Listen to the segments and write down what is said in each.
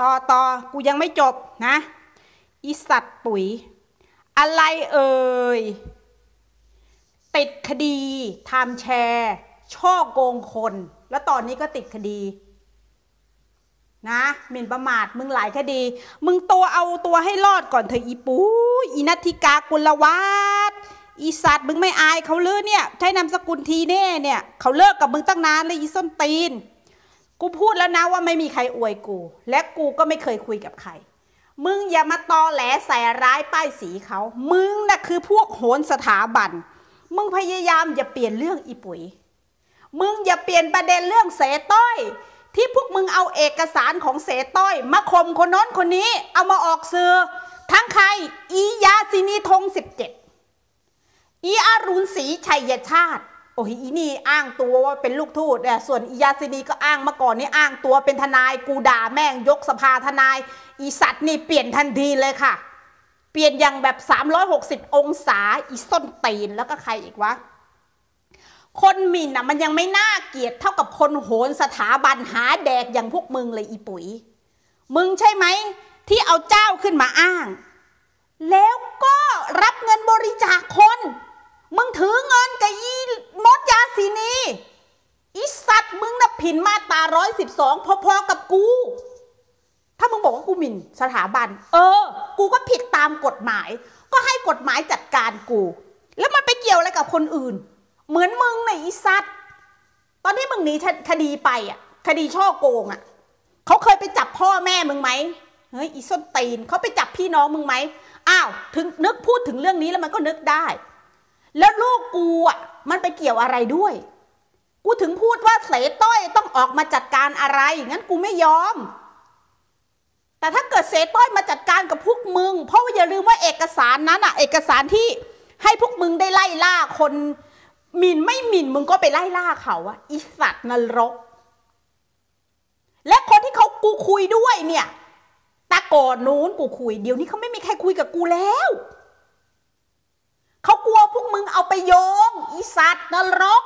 ต่อต่อกูยังไม่จบนะอีสัตว์ปุ๋ย อะไรเอ่ย ติดคดีทำแชร์ ช่อโกงคน แล้วตอนนี้ก็ติดคดี นะหมิ่นประมาทมึงหลายคดี มึงตัวเอาตัวให้รอดก่อนเถอะอีปูอีนัทิกากุลวัฒอีสัตว์มึงไม่อายเขาเลยเนี่ย ใช้นามสกุลทีแน่เนี่ย เขาเลิกกับมึงตั้งนานเลยอีส้นตีน กูพูดแล้วนะว่าไม่มีใครอวยกู และกูก็ไม่เคยคุยกับใคร มึงอย่ามาตอแหลใส่ร้ายป้ายสีเขา มึงน่ะคือพวกโหนสถาบัน มึงพยายามอย่าเปลี่ยนเรื่องอีปุ๋ย มึงอย่าเปลี่ยนประเด็นเรื่องเสต้อย ที่พวกมึงเอาเอกสารของเสต้อย มาข่มคนน้นคนนี้ เอามาออกสื่อ ทั้งใคร อียาซินีธงสิบเจ็ดอีอารุณศรีชัยชาติ โอ้ยอีนี่อ้างตัวว่าเป็นลูกทูตเนี่ส่วนอียาซินีก็อ้างมาก่อนนี่อ้างตัวเป็นทนายกูด่าแม่งยกสภาทนาย อีสัตว์นี่เปลี่ยนทันทีเลยค่ะ เปลี่ยนอย่างแบบ 360 องศาอีส้นตีนแล้วก็ใครอีกวะคนหมิ่นอะมันยังไม่น่าเกลียดเท่ากับคนโหนสถาบันหาแดกอย่างพวกมึงเลยอีปุ๋ย มึงใช่ไหมที่เอาเจ้าขึ้นมาอ้าง แล้วก็รับเงินบริจาคคน มึงถือเงินกับอีมดยาสีนีอีสัตว์มึงน่ะผินมาตาร้อยสิบสองพอๆกับกู ถ้ามึงบอกว่ากูหมิ่นสถาบัน เออ กูก็ผิดตามกฎหมาย ก็ให้กฎหมายจัดการกู แล้วมันไปเกี่ยวอะไรกับคนอื่น เหมือนมึงน่ะอีสัตว์ ตอนที่มึงหนีคดีไปอะ คดีช่อโกงอะเขาเคยไปจับพ่อแม่มึงไหมเฮ้ยอีส้นตีนเขาไปจับพี่น้องมึงไหมอ้าวถึงนึกพูดถึงเรื่องนี้แล้วมันก็นึกได้ แล้วลูกกูอะมันไปเกี่ยวอะไรด้วย กูถึงพูดว่าเสต้อยต้องออกมาจัดการอะไร งั้นกูไม่ยอม แต่ถ้าเกิดเสต้อยมาจัดการกับพวกมึง เพราะว่าอย่าลืมว่าเอกสารนั้นอะ เอกสารที่ให้พวกมึงได้ไล่ล่าคนหมิ่นไม่หมิ่นมึงก็ไปไล่ล่าเขาอะอีสัตว์นรก และคนที่เขากูคุยด้วยเนี่ยตาก่อนนู้นกูคุย เดี๋ยวนี้เขาไม่มีใครคุยกับกูแล้ว เขากลัวพวกมึงเอาไปโยง อีสัตว์นรก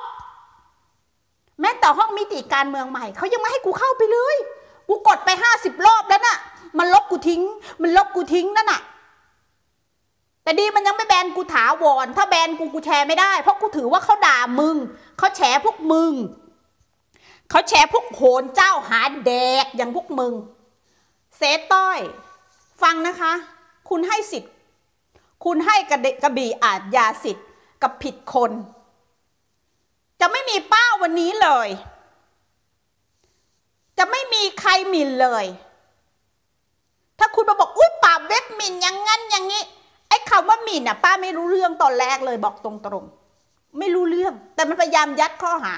แม้แต่ห้องมิติการเมืองใหม่ เขายังไม่ให้กูเข้าไปเลย กูกดไปห้าสิบรอบแล้วน่ะ มันลบกูทิ้ง มันลบกูทิ้งนั่นน่ะ แต่ดีมันยังไม่แบนกูถาวร ถ้าแบนกูกูแชร์ไม่ได้ เพราะกูถือว่าเขาด่ามึง เขาแฉพวกมึง เขาแฉพวกโหนเจ้าหาแดกอย่างพวกมึง เซต้อย ฟังนะคะ คุณให้สิทธิ์ คุณให้กระเดกระบี่อาจยาสิทธิ์กับผิดคน จะไม่มีป้าวันนี้เลย จะไม่มีใครหมิ่นเลย ถ้าคุณมาบอกอุ้ยป่าเว็บหมิ่นอย่างงั้นอย่างนี้ไอ้คำว่าหมิ่นอะป้าไม่รู้เรื่องตอนแรกเลยบอกตรงๆ ไม่รู้เรื่อง แต่มันพยายามยัดข้อหา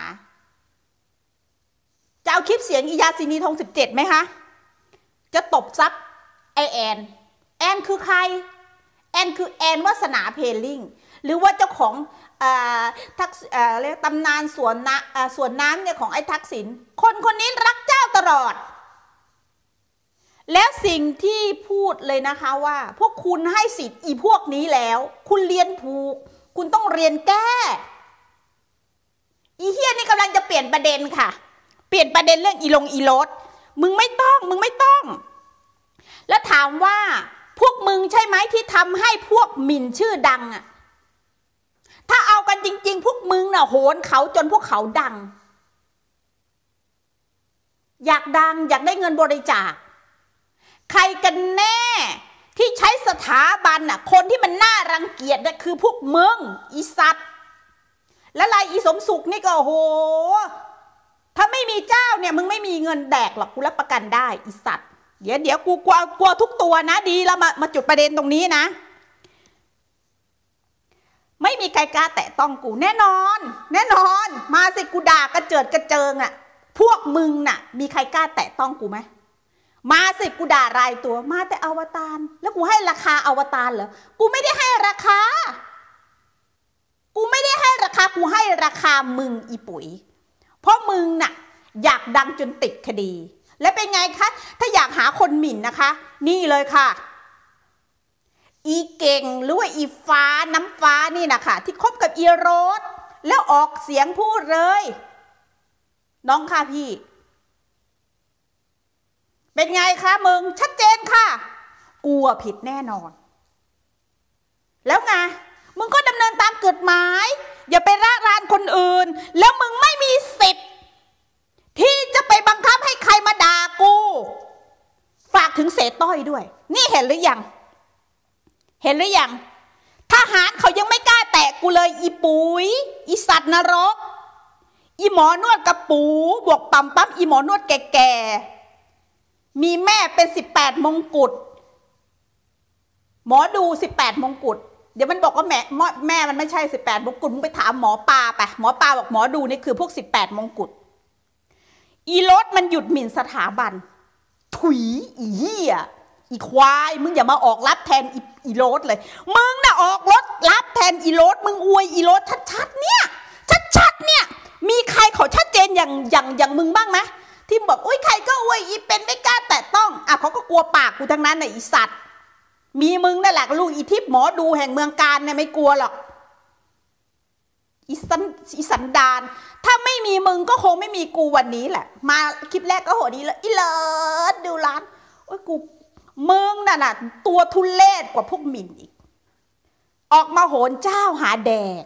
จะเอาคลิปเสียงอียาซินีทองสิบเจ็ดไหมคะ จะตบซับไอแอน แอนคือใคร แอนคือแอนวัสนาเพลลิงหรือว่าเจ้าของทักเรียกตำนานสวนน้ำสวนน้ำเนี่ยของไอ้ทักษิณคนคนนี้รักเจ้าตลอด แล้วสิ่งที่พูดเลยนะคะว่า พวกคุณให้สิทธิ์อีพวกนี้แล้ว คุณเรียนผูก คุณต้องเรียนแก้ อีเฮียนี่กำลังจะเปลี่ยนประเด็นค่ะ เปลี่ยนประเด็นเรื่องอีลงอีรถมึงไม่ต้อง มึงไม่ต้อง แล้วถามว่า พวกมึงใช่ไหมที่ทำให้พวกหมิ่นชื่อดังอะถ้าเอากันจริง ๆ พวกมึงน่ะโหนเขาจนพวกเขาดัง อยากดังอยากได้เงินบริจาค ใครกันแน่ที่ใช้สถาบันน่ะ คนที่มันน่ารังเกียจน่ะคือพวกมึงอีสัตว์ และลายอีสมสุขนี่ก็โห ถ้าไม่มีเจ้าเนี่ยมึงไม่มีเงินแดกหรอกกูรับประกันได้อีสัตว์ เดี๋ยวเดี๋ยวกูกลัวกลัวทุกตัวนะดีแล้วมามาจุดประเด็นตรงนี้นะ ไม่มีใครกล้าแตะต้องกูแน่นอน แน่นอน มาสิกูด่ากระเจิดกระเจิงอะ่ะ พวกมึงน่ะ มีใครกล้าแตะต้องกูไหมมาสิกูด่ารายตัวมาแต่อวตารแล้วกูให้ราคาอวตารเหรอกูไม่ได้ให้ราคา กูไม่ได้ให้ราคากูให้ราคามึงอีปุ๋ย เพราะมึงน่ะ อยากดังจนติดคดี และเป็นไงคะ ถ้าอยากหาคนหมิ่นนะคะ นี่เลยค่ะ อีเก่งหรือว่าอีฟ้าน้ำฟ้านี่นะคะที่คบกับอีโรสแล้วออกเสียงพูดเลย น้องค่ะพี่ เป็นไงคะมึง ชัดเจนค่ะ กลัวผิดแน่นอน แล้วไงมึงก็ดำเนินตามกฎหมาย อย่าไประรานคนอื่น แล้วมึงไม่มีสิทธิ์ที่จะไปบังคับให้ใครมาด่ากู ฝาก ถึงเสต้อยด้วย นี่เห็นหรือยัง เห็นหรือยังทหารเขายังไม่กล้าแตะกูเลยอีปุยยอีสัตว์นรก อีหมอนวดกระปู บวกปั๊มปั๊มอีหมอนวดแก่ๆ มีแม่เป็นสิบแปดมงกุฎหมอดูสิบแปดมงกุฎเดี๋ยวมันบอกว่าแม่แม่มันไม่ใช่สิบแปดมงกุฎมึงไปถามหมอปลาไปหมอปลาบอกหมอดูนี่คือพวกสิบแปดมงกุฎอีรถมันหยุดหมิ่นสถาบัน ถุยอีเหี้ยอีควาย มึงอย่ามาออกรับแทนอีอีโรสเลย มึงน่ะออกรถรับแทนอีโรสมึงอวยอีโรสชัดๆเนี่ย ชัดๆเนี่ย มีใครเขาชัดเจนอย่างอย่างอย่างมึงบ้างไหมที่บอกอุ้ยใครก็อวยอีเป็นไม่กล้าแตะต้องอะเขาก็กลัวปากกูทั้งนั้นน่ะอีสัตว์ มีมึงนั่นแหละลูกอีทิพย์หมอดูแห่งเมืองการเนี่ยไม่กลัวหรอกอีสันอีสันดาน ถ้าไม่มีมึงก็คงไม่มีกูวันนี้แหละ มาคลิปแรกก็โหดีแล้วอีเลิศดูร้านโอ้ยกูมึงน่ะน่ะตัวทุเลศกว่าพวกมินอีก ออกมาโหนเจ้าหาแดก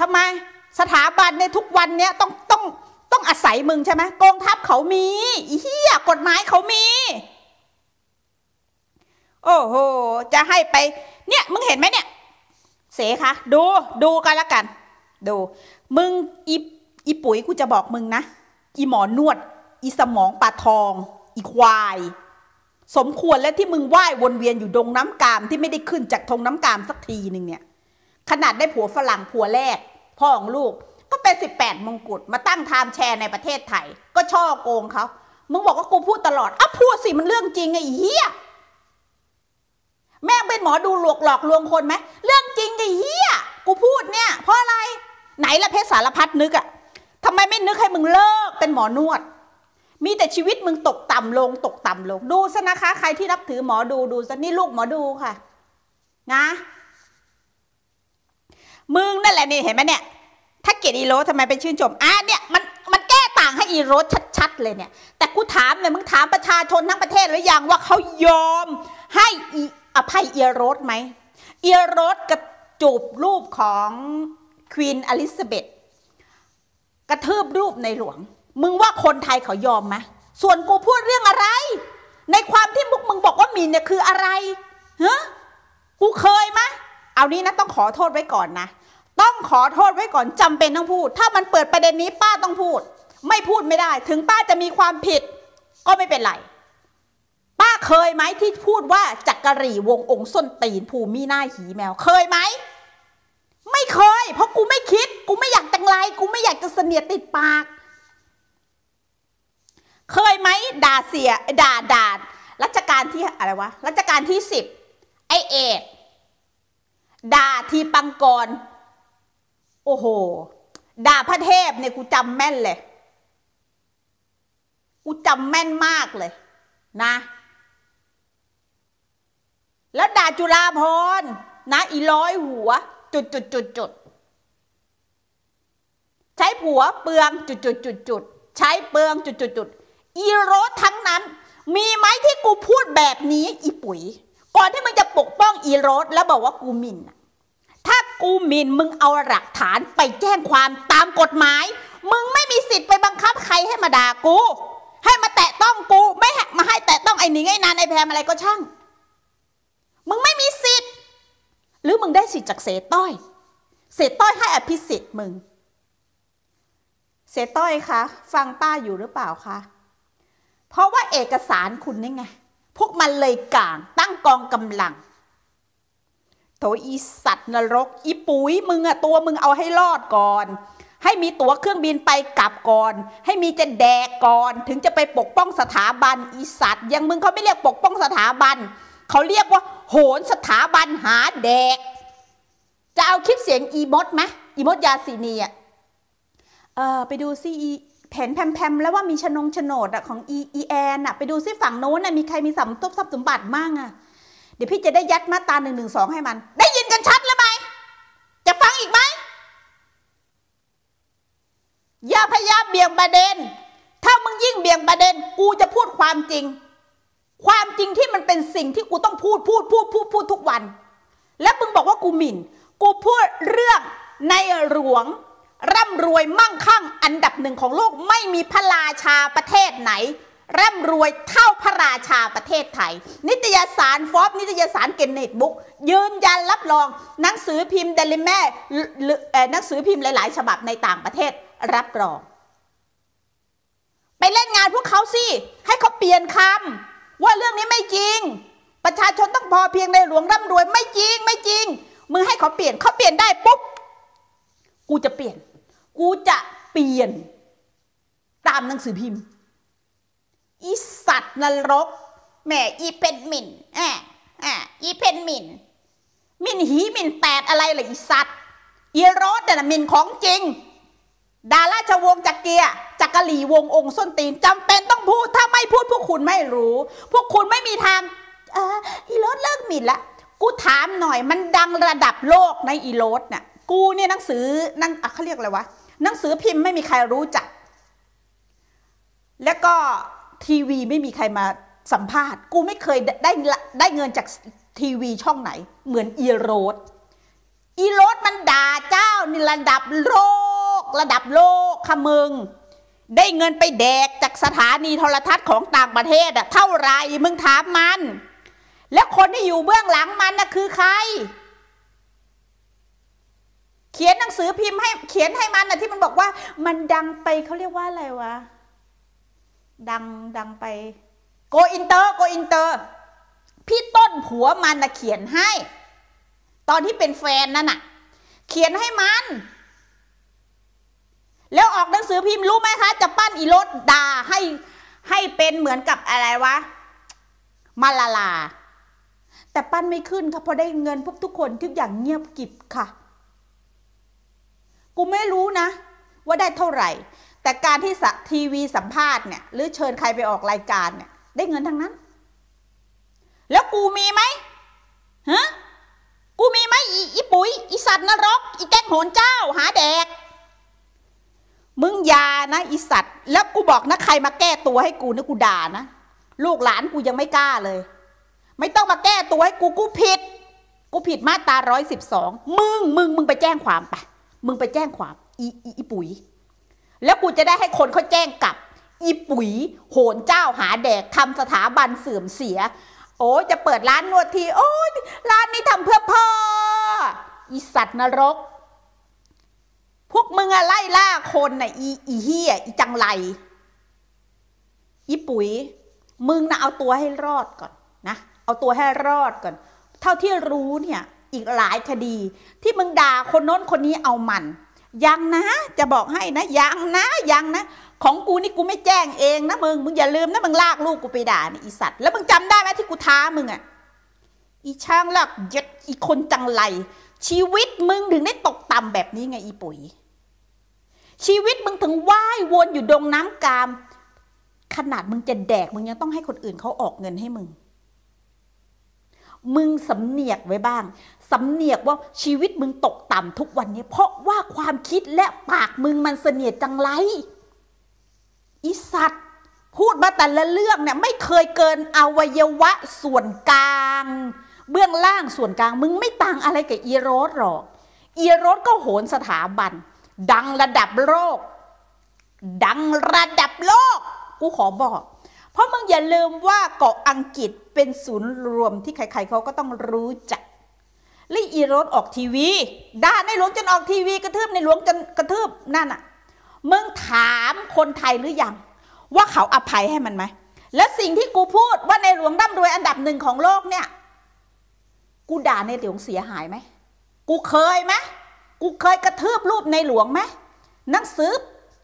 ทำไมสถาบันในทุกวันเนี้ยต้องต้องต้องอาศัยมึงใช่ไหมกองทัพเขามีอีเหี้ยกฎหมายเขามี โอ้โห จะให้ไป เนี่ย มึงเห็นไหมเนี่ย เสคะดูดูกันละกัน ดู มึงอีอีปุ๋ยกูจะบอกมึงนะ อีหมอนวด อีสมองปลาทอง อีควาย สมควรแล้วที่มึงไหว้วนเวียนอยู่ดงน้ำกามที่ไม่ได้ขึ้นจากธงน้ำกามสักทีหนึ่งเนี่ย ขนาดได้ผัวฝรั่งผัวแรก พ่อของลูกก็เป็นสิบแปดมงกุฎมาตั้งไทม์แชร์ในประเทศไทย ก็ช่อโกงเขา มึงบอกว่ากูพูดตลอดอ้าพูดสิมันเรื่องจริงไอ้เหี้ย แม่งเป็นหมอดูหลอกหลอกลวงคนไหม เรื่องจริงไอ้เหี้ย กูพูดเนี่ย เพราะอะไร ไหนละเพชรสารพัดนึกอะทำไมไม่นึกให้มึงเลิกเป็นหมอนวด มีแต่ชีวิตมึงตกต่ำลง ตกต่ำลง ดูซะนะคะ ใครที่นับถือหมอดูดูซะนี่ลูกหมอดูค่ะ นะ มึงนั่นแหละนี่เห็นไหมเนี่ย ถ้าเกียดอีโรสทำไมเป็นชื่นชมอะเนี่ยมันมันแก้ต่างให้อีโรสชัดๆเลยเนี่ย แต่กูถามเลยมึงถามประชาชนทั้งประเทศหรือยังว่าเขายอมให้อีอภัยอีโรสไหมอีโรสกระจูบรูปของ ควีนอลิซาเบธกระทืบรูปในหลวง มึงว่าคนไทยเขายอมไหมส่วนกูพูดเรื่องอะไร ในความที่มุกมึงบอกว่ามีเนี่ยคืออะไรฮะกูเคยไหมเอานี้นะต้องขอโทษไว้ก่อนนะ ต้องขอโทษไว้ก่อนจำเป็นต้องพูด ถ้ามันเปิดประเด็นนี้ป้าต้องพูด ไม่พูดไม่ได้ ถึงป้าจะมีความผิด ก็ไม่เป็นไรป้าเคยไหมที่พูดว่าจักกะรีวงองค์ส้นตีนภูมิหน้าหีแมว เคยไหม ไม่เคย เพราะกูไม่คิด กูไม่อยากจังไร กูไม่อยากจะเสนียดติดปาก เคยไหมด่าเสียด่าด่ารัชการที่อะไรวะรัชการที่สิบไอเอกด่าทีปังกร โอ้โห ด่าพระเทพเนี่ยกูจำแม่นเลย กูจำแม่นมากเลย นะ แล้วด่าจุฬาพรนะ อีร้อยหัว จุดจุดจุดจุดใช้ผัวเปลืองจุดจุดจุดจุดใช้เปลืองจุดจุดจุดอีโรสทั้งนั้น มีไหมที่กูพูดแบบนี้อีปุ๋ย ก่อนที่มึงจะปกป้องอีโรสแล้วบอกว่ากูมินถ้ากูมินมึงเอาหลักฐานไปแจ้งความตามกฎหมาย มึงไม่มีสิทธิ์ไปบังคับใครให้มาด่ากู ให้มาแตะต้องกูไม่มาให้แตะต้องไอ้หนิงไอ้นานไอ้แพรมอะไรก็ช่าง มึงไม่มีสิทธิ์ หรือมึงได้สิทธิ์จากเสต้อย เสต้อยให้อภิสิทธิ์มึง เสต้อยคะฟังป้าอยู่หรือเปล่าคะเพราะว่าเอกสารคุณนี่ไง พวกมันเลยกลางตั้งกองกำลัง โถอีสัตว์นรก อีปุ๋ยมึงอะตัวมึงเอาให้รอดก่อน ให้มีตั๋วเครื่องบินไปกลับก่อน ให้มีจะแดกก่อน ถึงจะไปปกป้องสถาบันอีสัตว์ยังมึงเขาไม่เรียกปกป้องสถาบัน เขาเรียกว่า โหนสถาบันหาแดก จะเอาคลิปเสียงอีมดไหมอีมดยาสีนีอะเออไปดูซิอีแผนแพมๆแล้วว่ามีชนงโฉนดอะของอีอีแอนอะไปดูซิฝั่งโน้นอะมีใครมีสัมทบทรัพย์สมบัติมั่งอะเดี๋ยวพี่จะได้ยัดมาตาหนึ่งหนึ่งสองให้มัน ได้ยินกันชัดแล้วไหมจะฟังอีกไหมอย่าพยายามเบี่ยงประเด็น ถ้ามึงยิ่งเบี่ยงประเด็น กูจะพูดความจริง ความจริงที่มันเป็นสิ่งที่กูต้องพูดพูดพูดพูดพูดทุกวัน แล้วมึงบอกว่ากูหมิ่น กูพูดเรื่องในหลวง ร่ำรวยมั่งคั่งอันดับหนึ่งของโลกไม่มีพระราชาประเทศไหน ร่ำรวยเท่าพระราชาประเทศไทย นิตยสารฟอบนิตยสารเกนเนตบุ๊กยืนยันรับรองหนังสือพิมพ์เดลิแม่หนังสือพิมพ์หลาย ๆ ฉบับในต่างประเทศรับรอง ไปเล่นงานพวกเขาสิให้เขาเปลี่ยนคำ ว่าเรื่องนี้ไม่จริง ประชาชนต้องพอเพียงในหลวงร่ำรวยไม่จริงไม่จริงมึงให้เขาเปลี่ยนเขาเปลี่ยนได้ปุ๊บกูจะเปลี่ยน กูจะเปลี่ยน ตามหนังสือพิมพ์อีสัตว์นรกแม่อีเพนมินอ่าอ่าอีเพนมินมินหีมินแปดอะไรล่ะอีสัตว์อีโรสแต่ะมินของจริง ดาราชวงศ์จักเกียจั กะหลีวงองค์ส้นตีนจำเป็นต้องพูดถ้าไม่พูดพวกคุณไม่รู้ พวกคุณไม่มีทางเอออีโรสเลิกหมิ่นละกูถามหน่อยมันดังระดับโลกในอีโรสเนี่ยกูเนี่ยหนังสือนั่งเขาเรียกอะไรวะหนังสือพิมพ์ไม่มีใครรู้จัก แล้วก็ทีวีไม่มีใครมาสัมภาษณ์ กูไม่เคยได้ได้เงินจากทีวีช่องไหน เหมือนอีโรสอีโรสมันด่าเจ้านี่ระดับโลก ระดับโลกค่ะมึง ได้เงินไปแดกจากสถานีโทรทัศน์ของต่างประเทศอะเท่าไรมึงถามมัน แล้วคนที่อยู่เบื้องหลังมันน่ะคือใคร เขียนหนังสือพิมพ์ให้เขียนให้มันน่ะที่มันบอกว่า มันดังไปเขาเรียกว่าอะไรวะ ดังดังไปโกอินเตอร์โกอินเตอร์พี่ต้นผัวมันน่ะเขียนให้ ตอนที่เป็นแฟนนั่นน่ะ เขียนให้มัน แล้วออกหนังสือพิมพ์รู้ไหมคะ จะปั้นอีรถด่าให้ให้เป็นเหมือนกับอะไรวะมาลาลา แต่ปั้นไม่ขึ้นค่ะพอได้เงินพวกทุกคนทุกอย่างเงียบกิบค่ะ กูไม่รู้นะ ว่าได้เท่าไหร่ แต่การที่ทีวีสัมภาษณ์เนี่ยหรือเชิญใครไปออกรายการเนี่ย ได้เงินทั้งนั้น แล้วกูมีไหมฮะกูมีไหมอีอปุ๋ยอีสัตว์นรก อีแก้งโหนเจ้า หาแดก มึงยานะอีสัตว์ แล้วกูบอกนะใครมาแก้ตัวให้กูนะกูด่านะลูกหลานกูยังไม่กล้าเลย ไม่ต้องมาแก้ตัวให้กูกูผิด กูผิดมาตราร้อยสิบสองมึงมึงมึงไปแจ้งความไปมึงไปแจ้งความอีอีปุ๋ย แล้วกูจะได้ให้คนเขาแจ้งกลับ อีปุ๋ย โหนเจ้าหาแดกทำสถาบันเสื่อมเสีย โอ้จะเปิดร้านนวดที โอ้ยร้านนี้ทำเพื่อพ่ออีสัตว์นรก พวกมึงอะไล่ล่าคนน่ะอีอีเฮียอีจังไรอีปุ๋ย มึงนะเอาตัวให้รอดก่อนนะ เอาตัวให้รอดก่อน เท่าที่รู้เนี่ยอีกหลายคดี ที่มึงด่าคนโน้นคนนี้เอามัน ยังนะ จะบอกให้นะ ยังนะ ยังนะ ของกูนี่กูไม่แจ้งเองนะมึง มึงอย่าลืมนะมึงลากลูกกูไปด่านี่อีสัตว์ แล้วมึงจำได้ไหมที่กูท้ามึงอะ อีช่างลากยัดอีคนจังไร ชีวิตมึงถึงได้ตกต่ำแบบนี้ไงอีปุ๋ย ชีวิตมึงถึงว่ายวนอยู่ดงน้ำกาม ขนาดมึงจะแดกมึงยังต้องให้คนอื่นเขาออกเงินให้มึง มึงสำเนียกไว้บ้างสำเนียกว่าชีวิตมึงตกต่ำทุกวันนี้ เพราะว่าความคิดและปากมึงมันเสนียดจังไรอีสัตว์พูดมาแต่ละเรื่องเนี่ยไม่เคยเกินอวัยวะส่วนกลาง เบื้องล่างส่วนกลางมึงไม่ต่างอะไรกับอีโรสหรอกอีโรสก็โหนสถาบัน ดังระดับโลก ดังระดับโลก กูขอบอก เพราะมึงอย่าลืมว่าเกาะอังกฤษเป็นศูนย์รวมที่ใครๆเขาก็ต้องรู้จักลี่อีรถออกทีวี ด่าในหลวงจนออกทีวีกระทืบในหลวงจนกระทืบนั่นอะมึงถามคนไทยหรือยัง ว่าเขาอภัยให้มันไหม และสิ่งที่กูพูดว่าในหลวงร่ำรวยอันดับหนึ่งของโลกเนี่ย กูด่าในหลวงเสียหายไหม กูเคยไหมกูเคยกระทืบรูปในหลวงไหมหนังสือ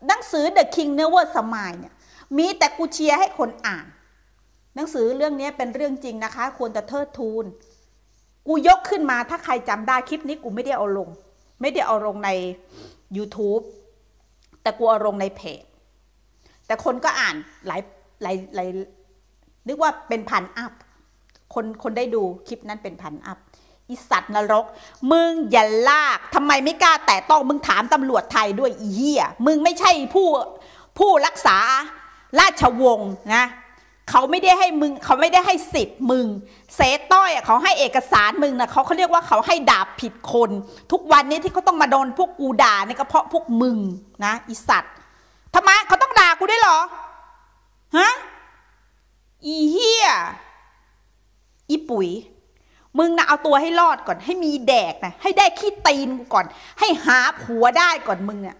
หนังสือ The King Never Smile เนี่ย มีแต่กูเชียร์ให้คนอ่าน หนังสือเรื่องนี้เป็นเรื่องจริงนะคะ ควรจะเทิดทูน กูยกขึ้นมาถ้าใครจำได้คลิปนี้กูไม่ได้เอาลง ไม่ได้เอาลงใน YouTube แต่กูเอาลงในเพจ แต่คนก็อ่านหลายหลายหลายนึกว่าเป็นพันอัพ คนคนได้ดูคลิปนั้นเป็นพันอัพอีสัตว์นรก มึงอย่าลากทำไมไม่กล้าแต่ต้องมึงถามตำรวจไทยด้วยอีเหี้ย มึงไม่ใช่ผู้ผู้รักษาราชวงศ์นะเขาไม่ได้ให้มึงเขาไม่ได้ให้สิทธิ์มึงเสต้อยเขาให้เอกสารมึงนะเขาเขาเรียกว่าเขาให้ดาบผิดคน ทุกวันนี้ที่เขาต้องมาโดนพวกกูด่าเนี่ยก็เพราะพวกมึงนะอีสัตว์ทำไมเขาต้องด่ากูได้หรอฮะอีเฮียอี ปุ๋ย มึงนะเอาตัวให้รอดก่อน ให้มีแดกนะให้ได้ขี้ตีนก่อน ให้หาผัวได้ก่อนมึงเนี่ย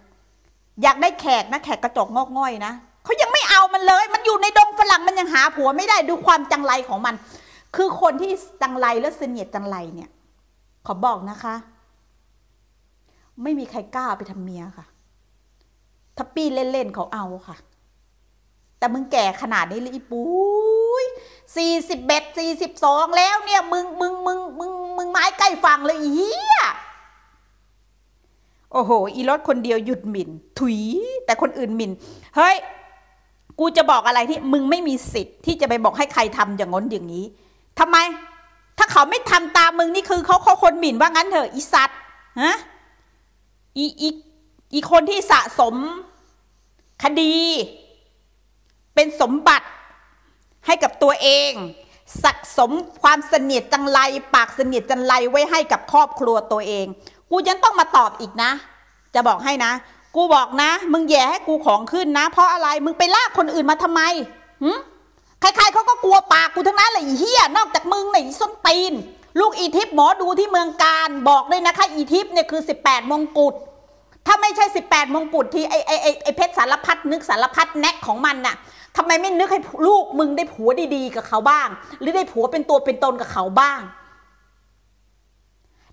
อยากได้แขกนะแขกกระจกงอกง่อยนะเขายังไม่เอามันเลย มันอยู่ในดงฝรั่งมันยังหาผัวไม่ได้ดูความจังไรของมัน คือคนที่จังไรและเสนียดจังไรเนี่ย ขอบอกนะคะ ไม่มีใครกล้าไปทำเมียค่ะถ้าปี้เล่นๆเขาเอาค่ะ แต่มึงแก่ขนาดนี้เลยอีปุ้ยสี่สิบเบ็ดสี่สิบสองแล้วเนี่ยมึงมึงมึงมึงมึงไม้ใกล้ฟังเลยเฮียโอ้โห อีรถคนเดียวหยุดหมิ่น ถุย แต่คนอื่นหมิ่น เฮ้ย กูจะบอกอะไรที่มึงไม่มีสิทธิ์ที่จะไปบอกให้ใครทำอย่างง้นอย่างนี้ทำไม ถ้าเขาไม่ทำตามมึงนี่คือเขาเขาคนหมิ่นว่างั้นเถอะอีสัตว์ฮะอีอีอีคนที่สะสม คดี เป็นสมบัติให้กับตัวเองสะสมความเสนียดจังไร ปากเสนียดจังไรไว้ให้กับครอบครัวตัวเอง กูยังต้องมาตอบอีกนะ จะบอกให้นะ กูบอกนะ มึงแย่ให้กูของขึ้นนะ เพราะอะไรมึงไปลากคนอื่นมาทำไมหืใครๆเขาก็กลัวปากกูทั้งนั้นเลยเฮียนอกจากมึงไหนส้นตีน ลูกอีทิพย์หมอดูที่เมืองการบอกเลยนะคะ อีทิพย์เนี่ยคือสิบแปดมงกุฎถ้าไม่ใช่สิบแปดมงกุฎที่ไอไอไอไอเพชรสารพัดนึกสารพัดแนกของมันน่ะ ทำไมไม่นึกให้ลูกมึงได้ผัวดีๆกับเขาบ้าง หรือได้ผัวเป็นตัวเป็นตนกับเขาบ้าง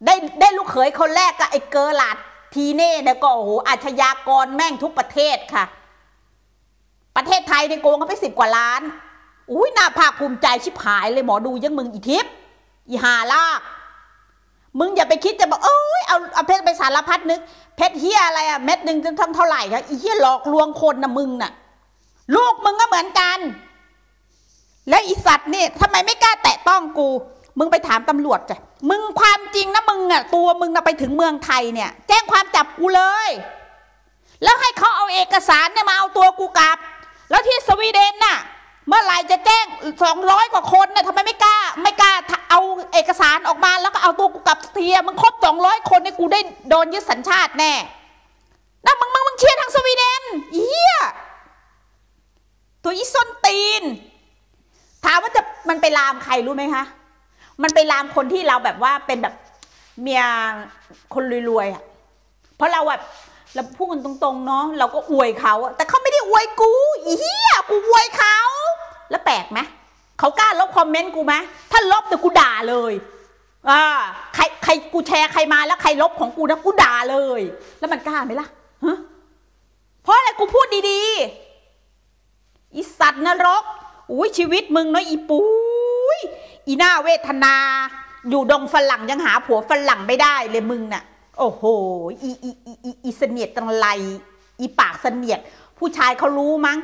ได้ได้ลูกเขยคนแรกกับไอ้เกอร์ลัดทีเน่เนี่ยก็โอ้โหอาชญากรแม่งทุกประเทศค่ะ ประเทศไทยในโกงเขาไปสิบกว่าล้าน อุ้ยน่าภาคภูมิใจชิบหายเลยหมอดูยังมึงอีทิพย์อีหาลากมึงอย่าไปคิดจะบอกเอ้ยเอาเอาเพชรไปสารพัดนึก เพชรเฮียอะไรอะเม็ดหนึ่งจะทำเท่าไหร่คะอีเฮียหลอกลวงคนนะมึงน่ะ ลูกมึงก็เหมือนกัน แล้วอีสัตว์นี่ทำไมไม่กล้าแตะต้องกู มึงไปถามตำรวจจ้ะมึงความจริงนะมึงอะตัวมึงนะไปถึงเมืองไทยเนี่ย แจ้งความจับกูเลย แล้วให้เขาเอาเอกสารเนี่ยมาเอาตัวกูกลับ แล้วที่สวีเดนน่ะ เมื่อไหร่จะแจ้งสองร้อยกว่าคนน่ะทำไมไม่กล้า ไม่กล้าเอาเอกสารออกมาแล้วก็เอาตัวกูกลับเทียมึงครบสองร้อยคนเนี่ยกูได้โดนยึดสัญชาติแน่แล้วมึงมึงมึงเชียร์ทางสวีเดนเฮีย ตัวอีส้นตีน ถามว่าจะมันไปลามใครรู้ไหมคะ มันไปลามคนที่เราแบบว่าเป็นแบบเมียคนรวยๆอะ เพราะเราแบบเราพูดกันตรงๆเนาะเราก็อวยเขาแต่เขาไม่ได้อวยกูอีเหี้ยกูอวยเขา แล้วแปลกไหมเขากล้าลบคอมเมนต์กูไหมถ้าลบเดี๋ยวกูด่าเลยอ่าใครใครกูแชร์ใครมาแล้วใครลบของกูนะกูด่าเลย แล้วมันกล้าไหมล่ะฮะเพราะอะไรกูพูดดีๆ อีสัตว์นรกอุ้ยชีวิตมึงเนาะอีปูอีหน้าเวทนา อยู่ดงฝรั่งยังหาผัวฝรั่งไม่ได้เลยมึงน่ะ โอ้โหอีอีอีอีอีเสนียดตังไรอีปากเสนียด ผู้ชายเขารู้มั้ง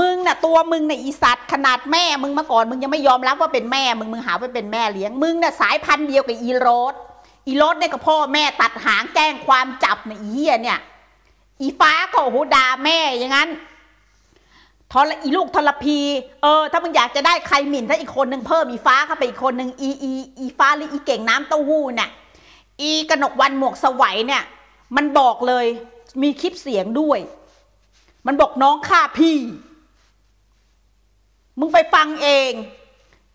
มึงน่ะตัวมึงน่ะอีสัตว์ขนาดแม่มึงมาก่อน มึงยังไม่ยอมรับว่าเป็นแม่มึงมึงหาว่าเป็นแม่เลี้ยงมึงน่ะสายพันธุ์เดียวกับอีโรสอีโรสเนี่ยกับพ่อแม่ตัดหางแจ้งความจับเนี่ยอีเหี้ยเนี่ย อีฟ้าก็โอ้โหด่าแม่อย่างนั้น ทรอีลูกทรพี เออ ถ้ามึงอยากจะได้ใครหมิ่นถ้าอีกคนหนึ่งเพิ่มอีฟ้าเข้าไปอีกคนหนึ่งอีอีอีฟ้าหรืออีเก่งน้ำเต้าหู้เนี่ยอีกนกวันหมวกสวัยเนี่ย มันบอกเลยมีคลิปเสียงด้วย มันบอกน้องฆ่าพี่ มึงไปฟังเอง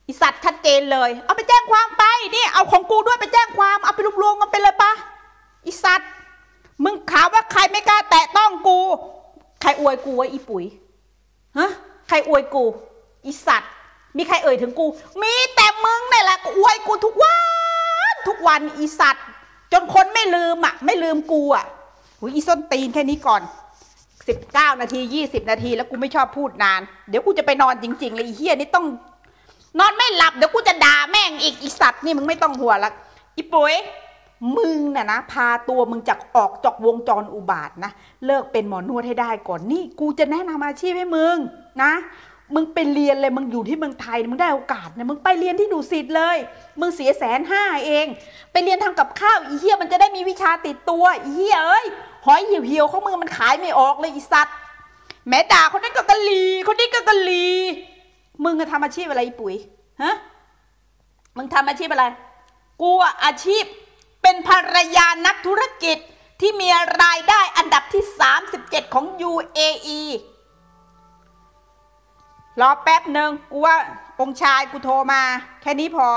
อีสัตว์ชัดเจนเลย เอาไปแจ้งความไปนี่เอาของกูด้วยไปแจ้งความเอาไปรวบรวมๆกันไปเลยปะอีสัตว์มึงข่าวว่าใครไม่กล้าแตะต้องกู ใครอวยกูว่าอีปุ๋ย อวยกูอีสัตว์ มีใครเอ่ยถึงกู มีแต่มึงนี่แหละอวยกูทุกวัน ทุกวันอีสัตว์ จนคนไม่ลืมอะ ไม่ลืมกูอะหุยอีส้นตีนแค่นี้ก่อนสิบเก้านาทียี่สิบนาทีแล้วกูไม่ชอบพูดนาน เดี๋ยวกูจะไปนอนจริง ๆ เลยเฮียนี่ต้อง นอนไม่หลับเดี๋ยวกูจะด่าแม่งอีกอีสัตว์นี่มึงไม่ต้องหัวละอีปุ๋ยมึงน่ะนะพาตัวมึงจากออกจากวงจรอุบาทนะ เลิกเป็นหมอนวดให้ได้ก่อนนี่ กูจะแนะนำอาชีพให้มึง นะ มึงไปเรียนเลยมึงอยู่ที่เมืองไทยมึงได้โอกาสนะมึงไปเรียนที่ดุสิตเลย มึงเสียแสนห้าเอง ไปเรียนทำกับข้าวอีเหี้ยมันจะได้มีวิชาติดตัวอีเหี้ยเอ้ยหอยเหี่ยวเหี่ยวข้อมือมันขายไม่ออกเลยอีสัตว์แม่ด่าคนนี้ก็กะลีคนนี้ก็กะลีมึงจะทำอาชีพอะไรปุ๋ยฮะมึงทำอาชีพอะไร กูอาชีพเป็นภรรยานักธุรกิจที่มีรายได้อันดับที่ 37 ของ UAE รอแป๊บหนึ่งกูว่าองชายกูโทรมา แค่นี้พอ